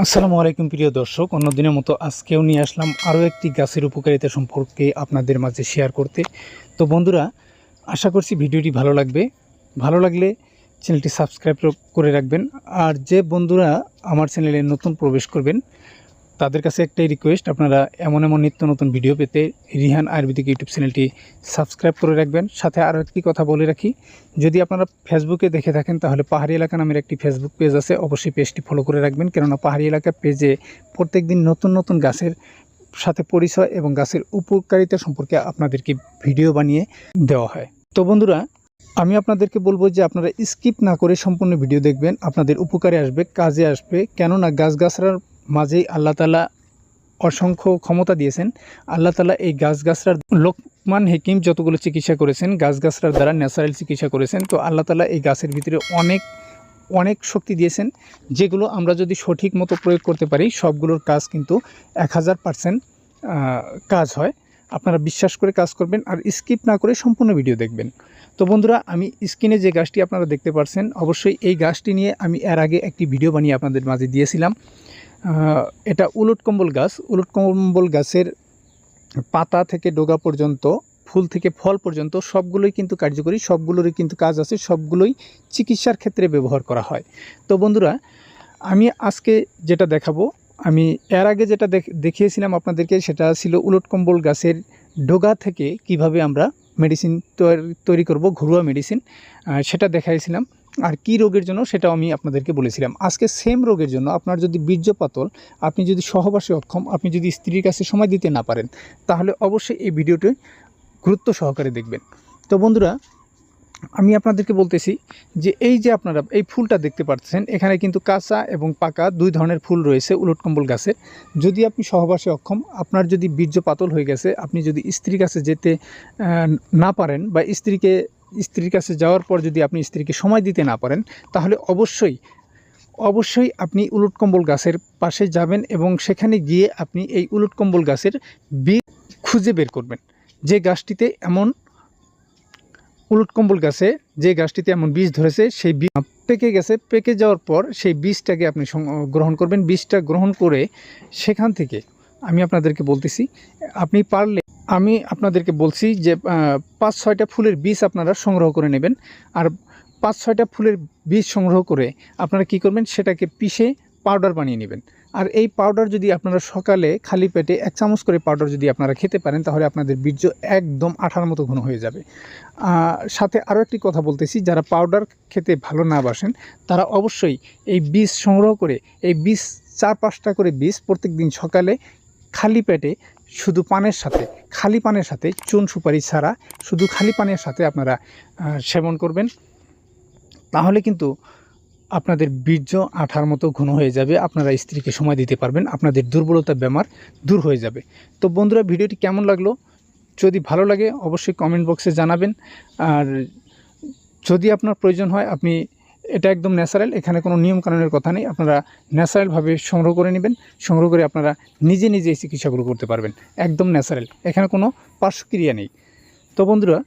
আসসালামু আলাইকুম প্রিয় দর্শক অন্যদিনের মতো আজকেও নিয়ে আসলাম আরও একটি গাছের উপকারিতা সম্পর্কে আপনাদের মাঝে শেয়ার করতে। তো বন্ধুরা, আশা করছি ভিডিওটি ভালো লাগবে। ভালো লাগলে চ্যানেলটি সাবস্ক্রাইব করে রাখবেন। আর যে বন্ধুরা আমার চ্যানেলে নতুন প্রবেশ করবেন তাদের কাছে একটাই রিকোয়েস্ট আপনারা এমন এমন নিত্য নতুন ভিডিও পেতে রিহান আয়ুর্বেদিক ইউটিউব চ্যানেলটি সাবস্ক্রাইব করে রাখবেন। সাথে আরও একটি কথা বলে রাখি, যদি আপনারা ফেসবুকে দেখে থাকেন, তাহলে পাহাড়ি এলাকা নামের একটি ফেসবুক পেজ আছে, অবশ্যই পেজটি ফলো করে রাখবেন। কেননা পাহাড়ি এলাকা পেজে প্রত্যেক দিন নতুন নতুন গাছের সাথে পরিচয় এবং গাছের উপকারিতা সম্পর্কে আপনাদেরকে ভিডিও বানিয়ে দেওয়া হয়। তো বন্ধুরা, আমি আপনাদেরকে বলব যে আপনারা স্কিপ না করে সম্পূর্ণ ভিডিও দেখবেন। আপনাদের উপকারে আসবে, কাজে আসবে। কেননা গাছগাছড়ার মাঝেই আল্লাহ তালা অসংখ্য ক্ষমতা দিয়েছেন। আল্লাহ তালা এই গাছগাছড়ার লোকমান হেকিম যতগুলো চিকিৎসা করেছেন, গাছগাছড়ার দ্বারা ন্যাচারাল চিকিৎসা করেছেন, তো আল্লাহ তালা এই গাছের ভিতরে অনেক অনেক শক্তি দিয়েছেন, যেগুলো আমরা যদি সঠিক মতো প্রয়োগ করতে পারি, সবগুলোর কাজ কিন্তু এক হাজার পারসেন্ট কাজ হয়। আপনারা বিশ্বাস করে কাজ করবেন আর স্কিপ না করে সম্পূর্ণ ভিডিও দেখবেন। তো বন্ধুরা, আমি স্ক্রিনে যে গাছটি আপনারা দেখতে পারছেন, অবশ্যই এই গাছটি নিয়ে আমি এর আগে একটি ভিডিও বানিয়ে আপনাদের মাঝে দিয়েছিলাম। এটা উলট কম্বল গাছ। উলট কম্বল গাছের পাতা থেকে ডোগা পর্যন্ত, ফুল থেকে ফল পর্যন্ত সবগুলোই কিন্তু কার্যকরী, সবগুলোরই কিন্তু কাজ আছে, সবগুলোই চিকিৎসার ক্ষেত্রে ব্যবহার করা হয়। তো বন্ধুরা, আমি আজকে যেটা দেখাবো, আমি এর আগে যেটা দেখ- দেখিয়েছিলাম আপনাদেরকে, সেটা ছিল উলট কম্বল গাছের ডোগা থেকে কীভাবে আমরা মেডিসিন তৈরি করব, ঘরোয়া মেডিসিন সেটা দেখাইছিলাম। আর কি রোগের জন্য সেটাও আমি আপনাদেরকে বলেছিলাম। আজকে সেম রোগের জন্য আপনার যদি বীর্যপাতল, আপনি যদি সহবাসে অক্ষম, আপনি যদি স্ত্রীর কাছে সময় দিতে না পারেন, তাহলে অবশ্যই এই ভিডিওটি গুরুত্ব সহকারে দেখবেন। তো বন্ধুরা, আমি আপনাদেরকে বলতেছি যে এই যে আপনারা এই ফুলটা দেখতে পাচ্ছেন, এখানে কিন্তু কাঁচা এবং পাকা দুই ধরনের ফুল রয়েছে উলটকম্বল গাছের যদি আপনি সহবাসে অক্ষম, আপনার যদি বীর্য পাতল হয়ে গেছে, আপনি যদি স্ত্রীর কাছে যেতে না পারেন বা স্ত্রীকে স্ত্রীর কাছে যাওয়ার পর যদি আপনি স্ত্রীকে সময় দিতে না পারেন, তাহলে অবশ্যই অবশ্যই আপনি উলটকম্বল গাছের পাশে যাবেন এবং সেখানে গিয়ে আপনি এই উলটকম্বল গাছের বীজ খুঁজে বের করবেন। যে গাছটিতে এমন উলটকম্বল গাছে, যে গাছটিতে এমন বীজ ধরেছে, সেই বীজ পেকে গেছে, পেকে যাওয়ার পর সেই বীজটাকে আপনি গ্রহণ করবেন। বীজটা গ্রহণ করে সেখান থেকে আমি আপনাদেরকে বলতেছি, আপনি পারলে আমি আপনাদেরকে বলছি যে পাঁচ ছয়টা ফুলের বীজ আপনারা সংগ্রহ করে নেবেন। আর পাঁচ ছয়টা ফুলের বীজ সংগ্রহ করে আপনারা কি করবেন? সেটাকে পিষে পাউডার বানিয়ে নেবেন। আর এই পাউডার যদি আপনারা সকালে খালি পেটে এক চামচ করে পাউডার যদি আপনারা খেতে পারেন, তাহলে আপনাদের বীর্য একদম আঠার মতো ঘন হয়ে যাবে। সাথে আরও একটি কথা বলতেছি, যারা পাউডার খেতে ভালো না বাসেন, তারা অবশ্যই এই বীজ সংগ্রহ করে, এই বীজ চার পাঁচটা করে বীজ প্রত্যেক দিন সকালে খালি পেটে শুধু পানের সাথে, খালি পানের সাথে, চুন সুপারি ছাড়া শুধু খালি পানের সাথে আপনারা সেবন করবেন। তাহলে কিন্তু আপনাদের বীর্য আঠার মতো ঘন হয়ে যাবে, আপনারা স্ত্রীকে সময় দিতে পারবেন, আপনাদের দুর্বলতা বেমার দূর হয়ে যাবে। তো বন্ধুরা, ভিডিওটি কেমন লাগল? যদি ভালো লাগে, অবশ্যই কমেন্ট বক্সে জানাবেন। আর যদি আপনার প্রয়োজন হয়, আপনি এটা একদম ন্যাচারাল, এখানে কোনো নিয়ম কানুনের কথা নেই। আপনারা ন্যাচারালভাবে সংগ্রহ করে নেবেন, সংগ্রহ করে আপনারা নিজে নিজে এই চিকিৎসাগুলো করতে পারবেন। একদম ন্যাচারাল, এখানে কোনো পার্শ্বক্রিয়া নেই। তো বন্ধুরা